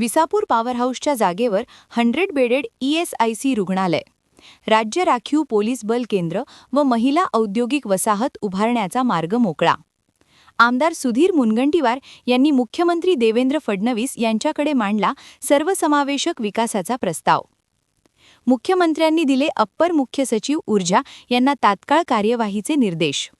Visapur power हाऊसच्या जागेवर hundred bedded E S I C रुग्णालय. राज्य राखीव पोलीस बल केंद्र व महिला औद्योगिक वसाहत उभारण्याचा मार्ग मोकळा. आमदार सुधीर मुनगंटीवार यांनी मुख्यमंत्री देवेंद्र फडणवीस यांच्याकडे मांडला सर्वसमावेशक विकासाचा प्रस्ताव. मुख्यमंत्र्यांनी दिले अप्पर मुख्य सचिव ऊर्जा यांना तात्काळ कार्यवाहीचे निर्देश.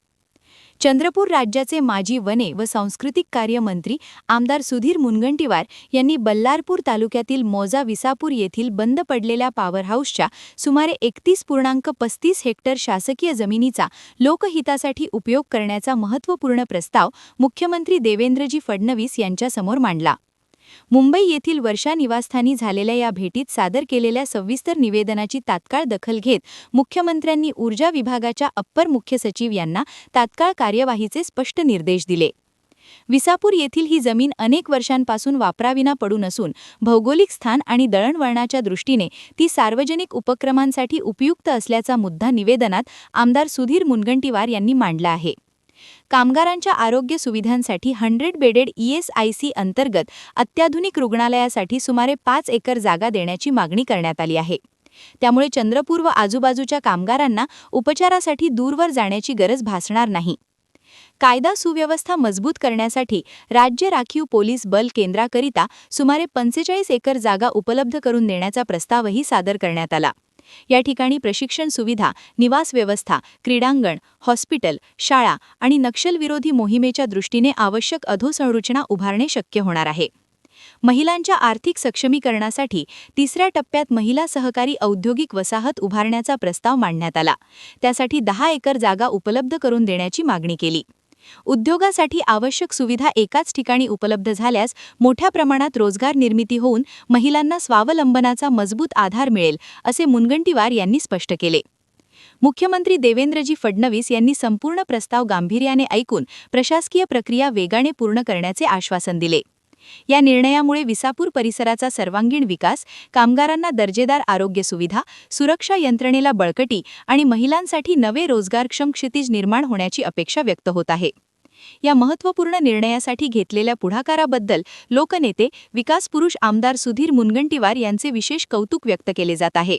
चंद्रपूर राज्याचे माजी वने व सांस्कृतिक कार्य मंत्री आमदार सुधीर मुनगंटीवार यांनी बल्लारपूर तालुक्यातील मोजा विसापूर येथील बंद पडलेल्या पॉवरहाऊसच्या सुमारे एकतीस पूर्णांक पस्तीस हेक्टर शासकीय जमिनीचा लोकहितासाठी उपयोग करण्याचा महत्त्वपूर्ण प्रस्ताव मुख्यमंत्री देवेंद्रजी फडणवीस यांच्यासमोर मांडला. मुंबई येथील वर्षा निवासस्थानी झालेल्या या भेटीत सादर केलेल्या सविस्तर निवेदनाची तात्काळ दखल घेत मुख्यमंत्र्यांनी ऊर्जा विभागाच्या अप्पर मुख्य सचिव यांना तात्काळ कार्यवाहीचे स्पष्ट निर्देश दिले. विसापूर येथील ही जमीन अनेक वर्षांपासून वापराविना पडून असून भौगोलिक स्थान आणि दळणवळणाच्या दृष्टीने ती सार्वजनिक उपक्रमांसाठी उपयुक्त असल्याचा मुद्दा निवेदनात आमदार सुधीर मुनगंटीवार यांनी मांडला आहे. कामगारांच्या आरोग्य सुविधांसाठी hundred bedded E S I C अंतर्गत अत्याधुनिक रुग्णालयासाठी सुमारे पाच एकर जागा देण्याची मागणी करण्यात आली आहे. त्यामुळे चंद्रपूर व आजूबाजूच्या कामगारांना उपचारासाठी दूरवर जाण्याची गरज भासणार नाही. कायदा सुव्यवस्था मजबूत करण्यासाठी राज्य राखीव पोलीस बल केंद्राकरिता सुमारे पंचेचाळीस एकर जागा उपलब्ध करून देण्याचा प्रस्तावही सादर करण्यात आला. या ठिकाणी प्रशिक्षण सुविधा निवास व्यवस्था क्रीडांगण हॉस्पिटल शाळा आणि नक्षलविरोधी मोहिमेच्या दृष्टीने आवश्यक अधोसंरचना उभारणे शक्य होणार आहे. महिलांच्या आर्थिक सक्षमीकरणासाठी तिसऱ्या टप्प्यात महिला सहकारी औद्योगिक वसाहत उभारण्याचा प्रस्ताव मांडण्यात आला. त्यासाठी दहा एकर जागा उपलब्ध करून देण्याची मागणी केली. उद्योगासाठी आवश्यक सुविधा एकाच ठिकाणी उपलब्ध झाल्यास मोठ्या प्रमाणात रोजगार निर्मिती होऊन महिलांना स्वावलंबनाचा मजबूत आधार मिळेल असे मुनगंटीवार यांनी स्पष्ट केले. मुख्यमंत्री देवेंद्रजी फडणवीस यांनी संपूर्ण प्रस्ताव गांभीर्याने ऐकून प्रशासकीय प्रक्रिया वेगाने पूर्ण करण्याचे आश्वासन दिले. या निर्णयामुळे विसापूर परिसराचा सर्वांगीण विकास कामगारांना दर्जेदार आरोग्य सुविधा सुरक्षा यंत्रणेला बळकटी आणि महिलांसाठी नवे रोजगारक्षम क्षितिज निर्माण होण्याची अपेक्षा व्यक्त होत आहे. या महत्त्वपूर्ण निर्णयासाठी घेतलेल्या पुढाकाराबद्दल लोकनेते विकास पुरुष आमदार सुधीर मुनगंटीवार यांचे विशेष कौतुक व्यक्त केले जात आहे.